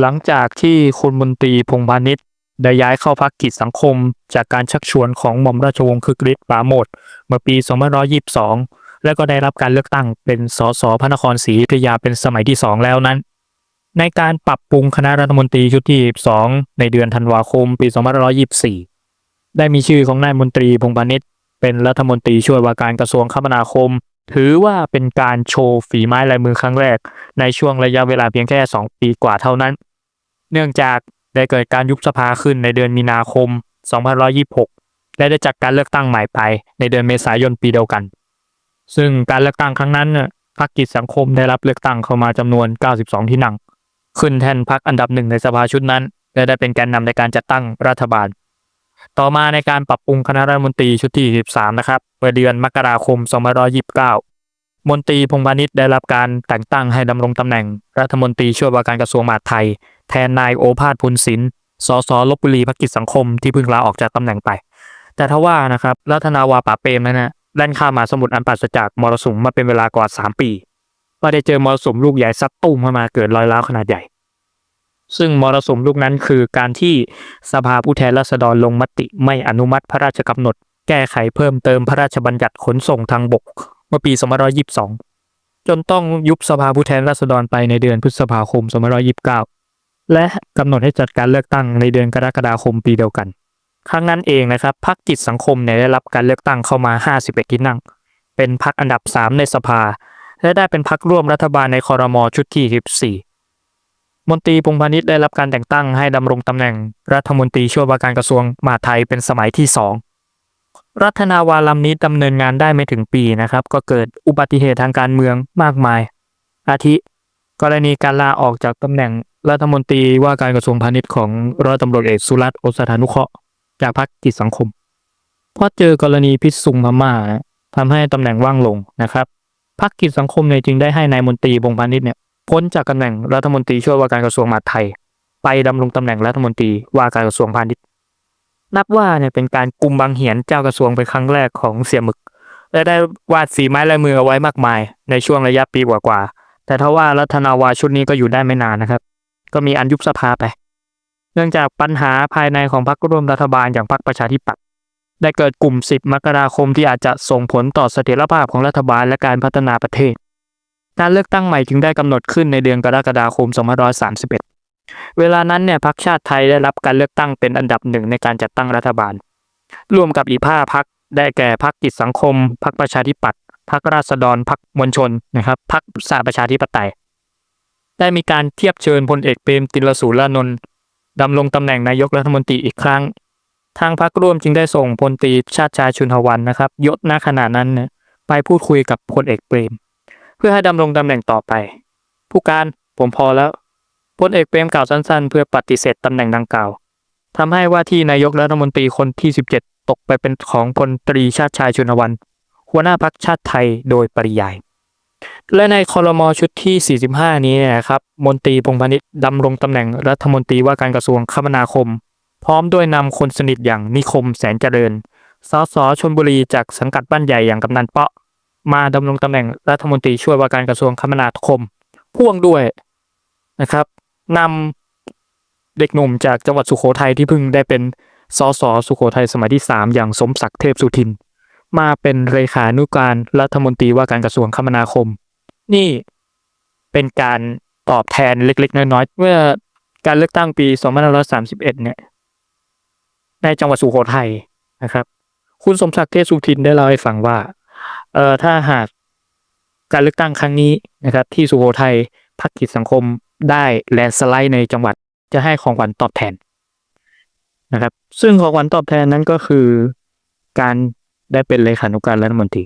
หลังจากที่คุณมนตรีพงพาณิชย์ได้ย้ายเข้าพักกิจสังคม จากการชักชวนของหม่อมราชวงศ์คึกฤทธิ์ปราโมทเมื่อปี 2522 และก็ได้รับการเลือกตั้งเป็นสสพระนครศรีอยุธยาเป็นสมัยที่ 2 แล้วนั้น ในการปรับปรุงคณะรัฐมนตรีชุดที่ 12 ในเดือนธันวาคม ปี 2524 ได้มีชื่อของนายมนตรีพงพาณิชย์เป็นรัฐมนตรีช่วยว่าการกระทรวงคมนาคม ถือว่าเป็นการโชว์ฝีไม้ลายมือครั้งแรก ในช่วงระยะเวลาเพียงแค่ 2 ปีกว่าเท่านั้น เนื่องจากได้เกิดการยุบสภาขึ้นในเดือนมีนาคม 2526 และได้จัดการเลือกตั้งใหม่ไปในเดือนเมษายนปีเดียวกัน ซึ่งการเลือกตั้งครั้งนั้นพรรคกิจสังคมได้รับเลือกตั้งเข้ามาจำนวน 92 ที่นั่ง ขึ้นแทนพรรคอันดับหนึ่งในสภาชุดนั้น และได้เป็นแกนนำในการจัดตั้งรัฐบาล ต่อมาในการปรับปรุงคณะรัฐมนตรีชุดที่13นะครับเมื่อเดือนมกราคม2529 มนตรีพงษ์พาณิชย์ได้รับการแต่งตั้งให้ดำรงตำแหน่ง รัฐมนตรีช่วยว่าการกระทรวงมหาดไทย แทนนายโอภาสพุนศิลป์สสลบบุรีพักกิจสังคมที่เพิ่งลาออกจากตำแหน่งไป แต่ทว่านะครับรัฐนาวาป่าเปรมนั้นนะแล่นข้ามมาสมุทรอันปราศจากมรสุมมาเป็นเวลากว่า 3 ปีก็ได้เจอมรสุมลูกใหญ่ซัดตุ้มเข้ามาเกิดรอยร้าวขนาดใหญ่ ซึ่งมรสุมลูกนั้นคือการที่สภาผู้แทนราษฎรลงมติไม่อนุมัติพระราชกำหนด แก้ไขเพิ่มเติมพระราชบัญญัติขนส่งทางบก เมื่อปี2522 จนต้องยุบสภาผู้แทนราษฎรไปในเดือนพฤษภาคม2529 และกำหนดให้จัดการเลือกตั้งในเดือนกรกฎาคมปีเดียวกัน ครั้งนั้นเองนะครับพรรคกิจสังคมเนี่ยได้รับการเลือกตั้งเข้ามา 51 ที่นั่ง เป็นพรรคอันดับ 3 ในสภา และได้เป็นพรรคร่วมรัฐบาลในคอรมอชุดที่14 มนตรีพงพาณิชย์ได้รับการแต่งตั้งให้ดำรงตำแหน่งรัฐมนตรีช่วยว่าการกระทรวงมหาดไทยเป็นสมัยที่2รัฐนาวาลำนี้ดำเนินงานได้ไม่ถึงปีนะครับ ก็เกิดอุบัติเหตุทางการเมืองมากมาย อาทิ กรณีการลาออกจากตำแหน่งรัฐมนตรีว่าการกระทรวงพาณิชย์ของร้อยตำรวจเอกสุรัตน์โอสถานุเคราะห์จากพรรคกิจสังคมเพราะเจอกรณีพิษสุงพม่านะทำให้ตำแหน่งว่างลงนะครับพรรคกิจสังคมเนี่ยจึงได้ให้นายมนตรีพงพาณิชย์เนี่ย พ้นจากตำแหน่งรัฐมนตรีช่วยว่าการกระทรวงมหาดไทย ไปดำรงตำแหน่งรัฐมนตรีว่าการกระทรวงพาณิชย์ นับว่าเนี่ยเป็นการกลุ่มบังเหียนเจ้ากระทรวงเป็นครั้งแรกของเสี่ยหมึก และได้วาดฝีไม้ลายมือเอาไว้มากมาย ในช่วงระยะปีกว่าๆแต่ทว่ารัฐนาวาชุดนี้ก็อยู่ได้ไม่นานนะครับ ก็มีอันยุบสภาไป เนื่องจากปัญหาภายในของพรรคร่วมรัฐบาลอย่างพรรคประชาธิปัตย์ได้เกิดกลุ่ม 10 มกราคมที่อาจจะส่งผลต่อเสถียรภาพของรัฐบาลและการพัฒนาประเทศ การเลือกตั้งใหม่จึงได้กำหนดขึ้นในเดือนกรกฎาคม 2531 เวลานั้นเนี่ยพรรคชาติไทยได้รับการเลือกตั้งเป็นอันดับหนึ่งในการจัดตั้งรัฐบาล ร่วมกับอีกห้าพรรคได้แก่พรรคกิจสังคม พรรคประชาธิปัตย์ พรรคราษฎร พรรคมวลชนนะครับ พรรคสหประชาธิปไตย ได้มีการเทียบเชิญพลเอกเปรมติลสูรานนท์ดำรงตำแหน่งนายกรัฐมนตรีอีกครั้ง ทางพรรคร่วมจึงได้ส่งพลตรีชาติชายชุนหวันนะครับ ยศณขณะนั้นไปพูดคุยกับพลเอกเปรม พื่อให้ดำรงตำแหน่งต่อไป ผู้การผมพอแล้วพลเอกเปรมกล่าวสั้นๆ เพื่อปฏิเสธตำแหน่งดังกล่าวทำให้ว่าที่นายกรัฐมนตรีคนที่ 17 ตกไปเป็นของพลตรีชาติชายชุนวัน หัวหน้าพรรคชาติไทยโดยปริยาย และในคอรมอชุดที่ 45 นี้เนะครับ มนตรีพงพาณิชย์ดำรงตำแหน่งรัฐมนตรีว่าการกระทรวงคมนาคม พร้อมด้วยนำคนสนิทอย่างนิคมแสนเจริญสสชลบุรีจากสังกัดบ้านใหญ่อย่างกำนันเปาะ มาดำรงตำแหน่งรัฐมนตรีช่วยว่าการกระทรวงคมนาคม พ่วงด้วยนะครับนำเด็กหนุ่มจากจังหวัดสุโขทัยที่เพิ่งได้เป็นสสสุโขทัยสมัยที่ 3 อย่างสมศักดิ์เทพสุทิน มาเป็นเลขานุการรัฐมนตรีว่าการกระทรวงคมนาคม นี่เป็นการตอบแทนเล็ก ๆ น้อยๆเมื่อการเลือกตั้งปี2531 เนี่ย ในจังหวัดสุโขทัยนะครับ คุณสมศักดิ์เทพสุทินได้เล่าให้ฟังว่า เอ่อถ้าหากการเลือกตั้งครั้งนี้นะครับ ที่สุโขทัยพรรคกิจสังคมได้แลนสไลด์ในจังหวัดจะให้ของขวัญตอบแทนนะครับ ซึ่งของขวัญตอบแทนนั้นก็คือการได้เป็นเลขานุการรัฐมนตรี